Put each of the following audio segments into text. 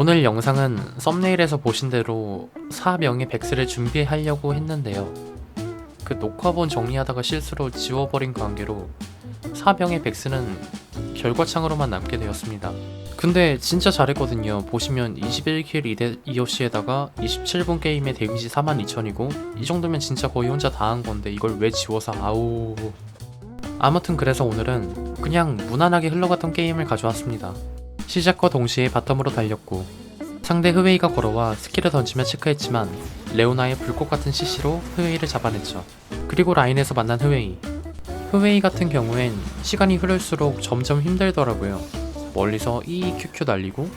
오늘 영상은 썸네일에서 보신 대로 4명의 백스를 준비하려고 했는데요. 그 녹화본 정리하다가 실수로 지워버린 관계로 4명의 백스는 결과창으로만 남게 되었습니다. 근데 진짜 잘했거든요. 보시면 21킬 2대 2어시에다가 27분 게임에 데미지 42,000이고 이 정도면 진짜 거의 혼자 다 한 건데 이걸 왜 지워서 아우 아무튼 그래서 오늘은 그냥 무난하게 흘러갔던 게임을 가져왔습니다. 시작과 동시에 바텀으로 달렸고 상대 흐웨이가 걸어와 스킬을 던지며 체크했지만 레오나의 불꽃 같은 CC로 흐웨이를 잡아냈죠. 그리고 라인에서 만난 흐웨이. 흐웨이 같은 경우엔 시간이 흐를수록 점점 힘들더라고요. 멀리서 EQQ 날리고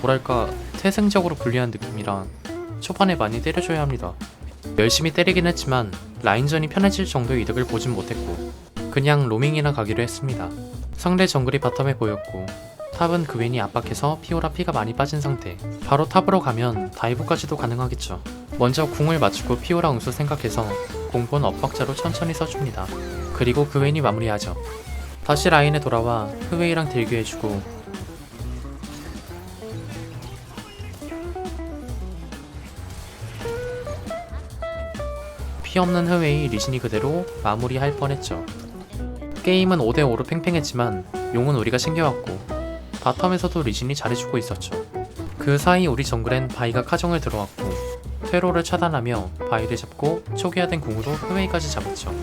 뭐랄까 태생적으로 불리한 느낌이라 초반에 많이 때려줘야 합니다. 열심히 때리긴 했지만 라인전이 편해질 정도의 이득을 보진 못했고 그냥 로밍이나 가기로 했습니다. 상대 정글이 바텀에 보였고 탑은 그웬이 압박해서 피오라 피가 많이 빠진 상태. 바로 탑으로 가면 다이브까지도 가능하겠죠. 먼저 궁을 맞추고 피오라 응수 생각해서 공본 엇박자로 천천히 써줍니다. 그리고 그웬이 마무리하죠. 다시 라인에 돌아와 흐웨이랑 딜교해주고 피 없는 흐웨이 리신이 그대로 마무리할 뻔했죠. 게임은 5대5로 팽팽했지만 용은 우리가 챙겨왔고 바텀에서도 리신이 잘해주고 있었죠. 그 사이 우리 정글엔 바이가 카정을 들어왔고 퇴로를 차단하며 바이를 잡고 초기화된 궁으로 흐웨이까지 잡았죠.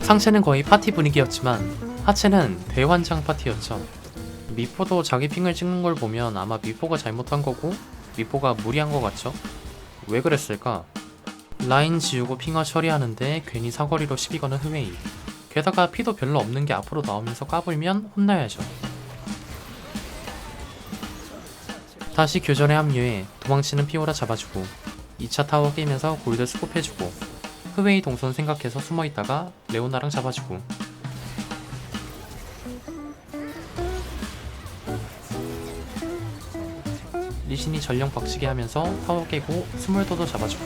상체는 거의 파티 분위기였지만 하체는 대환장 파티였죠. 미포도 자기 핑을 찍는 걸 보면 아마 미포가 잘못한 거고 미포가 무리한 거 같죠? 왜 그랬을까? 라인 지우고 핑화 처리하는데 괜히 사거리로 시비 거는 흐웨이 게다가 피도 별로 없는 게 앞으로 나오면서 까불면 혼나야죠 다시 교전에 합류해 도망치는 피오라 잡아주고 2차 타워 깨면서 골드 스kup해주고 흐웨이 동선 생각해서 숨어있다가 레오나랑 잡아주고 리신이 전령 박치게 하면서 타워 깨고 스몰도도 잡아주고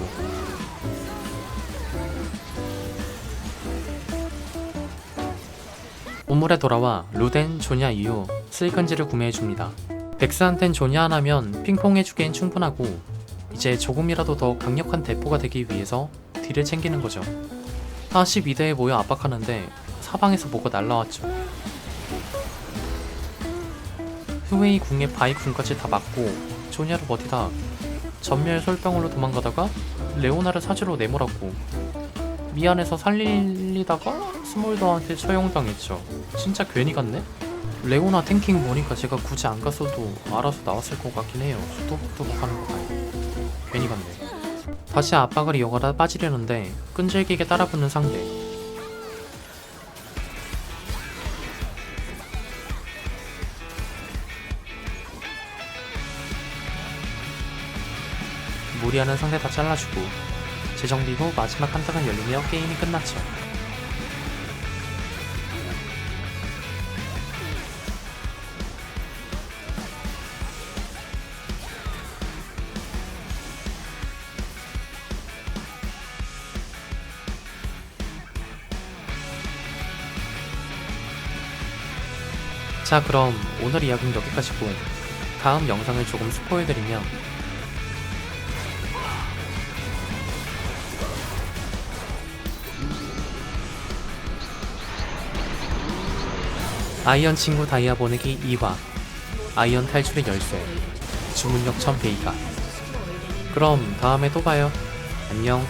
우물에 돌아와 루덴, 조냐 이후 슬근지를 구매해줍니다. 백스한텐 조냐 하나면 핑퐁해주기엔 충분하고 이제 조금이라도 더 강력한 대포가 되기 위해서 딜을 챙기는 거죠. 42대에 모여 압박하는데 사방에서 뭐가 날라왔죠. 흐웨이 궁에 바이 궁까지 다 맞고 조냐를 버티다 전멸 솔병으로 도망가다가 레오나를 사지로 내몰았고 미안해서 살리다가 스몰더한테 처형당했죠. 진짜 괜히 갔네? 레오나 탱킹 보니까 제가 굳이 안 갔어도 알아서 나왔을 것 같긴 해요. 수도복도복 하는 거 봐요. 괜히 갔네. 다시 압박을 이어가다 빠지려는데 끈질기게 따라붙는 상대. 무리하는 상대 다 잘라주고 재정비 후 마지막 한타가 열리며 게임이 끝났죠. 자 그럼 오늘 이야기는 여기까지고 다음 영상을 조금 스포해드리면 아이언 친구 다이아 보내기 2화. 아이언 탈출의 열쇠. 주문력 1000베이가. 그럼 다음에 또 봐요. 안녕